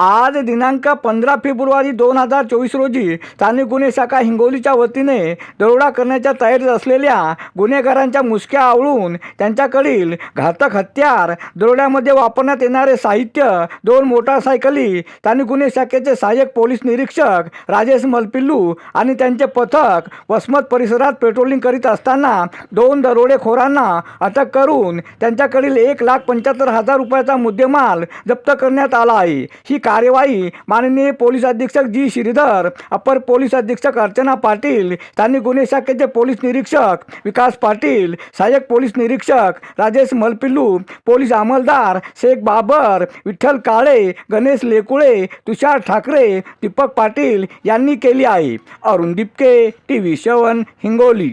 आज दिनांक पंधरा फेब्रुवारी दोन हजार चोवीस रोजी स्थानिक गुन्हे शाखा हिंगोलीच्या वतीने दरोडा करण्याच्या तयारीत असलेल्या गुन्हेगारांच्या मुसक्या आवळून त्यांच्याकडील घातक हत्यार दरोड्यामध्ये वापरण्यात येणारे साहित्य दोन मोटारसायकली स्थानिक गुन्हे शाखेचे सहाय्यक पोलीस निरीक्षक राजेश मलपिल्लू आणि त्यांचे पथक वसमत परिसरात पेट्रोलिंग करीत असताना दोन दरोडेखोरांना अटक करून त्यांच्याकडील एक लाख पंच्याहत्तर हजार रुपयाचा मुद्देमाल जप्त करण्यात आला आहे. ही कार्यवाही माननीय पोलीस अधीक्षक जी श्रीधर अपर पोलीस अधीक्षक अर्चना पाटील स्थानिक गुन्हे शाखेचे पोलीस निरीक्षक विकास पाटील सहाय्यक पोलीस निरीक्षक राजेश मलपिल्लू पोलीस अंमलदार शेख बाबर विठ्ठल काळे गणेश लेकुळे तुषार ठाकरे दीपक पाटील यांनी केली आहे. Arun Dipke T V seven Hingoli.